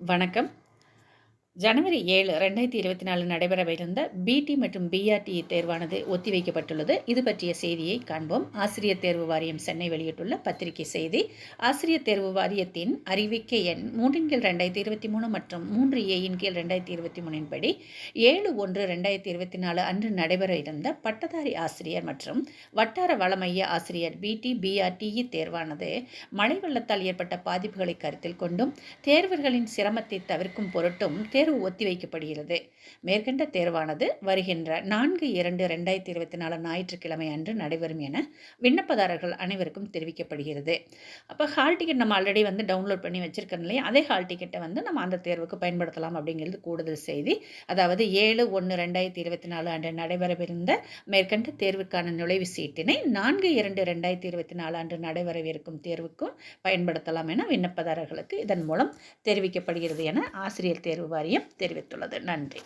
வணக்கம். ஜனவரி ஏழு ரெண்டாயிரத்தி இருபத்தி நாலு நடைபெறவிருந்த பிடி மற்றும் பிஆர்டி தேர்வானது ஒத்திவைக்கப்பட்டுள்ளது. இது பற்றிய செய்தியை காண்போம். ஆசிரியர் தேர்வு வாரியம் சென்னை வெளியிட்டுள்ள பத்திரிகை செய்தி. ஆசிரியர் தேர்வு வாரியத்தின் அறிவிக்கை எண் மூன்றின் கீழ் ரெண்டாயிரத்தி இருபத்தி மூணு மற்றும் மூன்று ஏயின் கீழ் ரெண்டாயிரத்தி இருபத்தி மூணின் படி ஏழு ஒன்று ரெண்டாயிரத்தி இருபத்தி நாலு அன்று நடைபெற இருந்த பட்டதாரி ஆசிரியர் மற்றும் வட்டார வளமைய ஆசிரியர் பிடி பிஆர்டிஇ தேர்வானது மழை வெள்ளத்தால் ஏற்பட்ட பாதிப்புகளை கருத்தில் கொண்டும் தேர்வர்களின் சிரமத்தை தவிர்க்கும் பொருட்டும் தேர்வு தேர்வு ஒத்திவைக்கப்படுகிறது மேற்கண்ட தேர்வானது வருகின்ற நான்கு இரண்டு ரெண்டாயிரத்தி இருபத்தி நாலு ஞாயிற்றுக்கிழமை அன்று நடைபெறும் என விண்ணப்பதாரர்கள் அனைவருக்கும் தெரிவிக்கப்படுகிறது. அப்போ ஹால் டிக்கெட் நம்ம ஆல்ரெடி வந்து டவுன்லோட் பண்ணி வச்சிருக்கோம் இல்லையா? அதே ஹால் டிக்கெட்டை வந்து நம்ம அந்த தேர்வுக்கு பயன்படுத்தலாம் அப்படிங்கிறது கூடுதல் செய்தி. அதாவது ஏழு ஒன்று ரெண்டாயிரத்தி இருபத்தி நாலு அன்று நடைபெறவிருந்த மேற்கண்ட தேர்வுக்கான நுழைவு சீட்டினை நான்கு இரண்டு ரெண்டாயிரத்தி இருபத்தி நாலு அன்று நடைபெறவிருக்கும் தேர்வுக்கும் பயன்படுத்தலாம் என விண்ணப்பதாரர்களுக்கு இதன் மூலம் தெரிவிக்கப்படுகிறது என ஆசிரியர் தேர்வு வாரியம் தெரிவித்துள்ளது. நன்றி.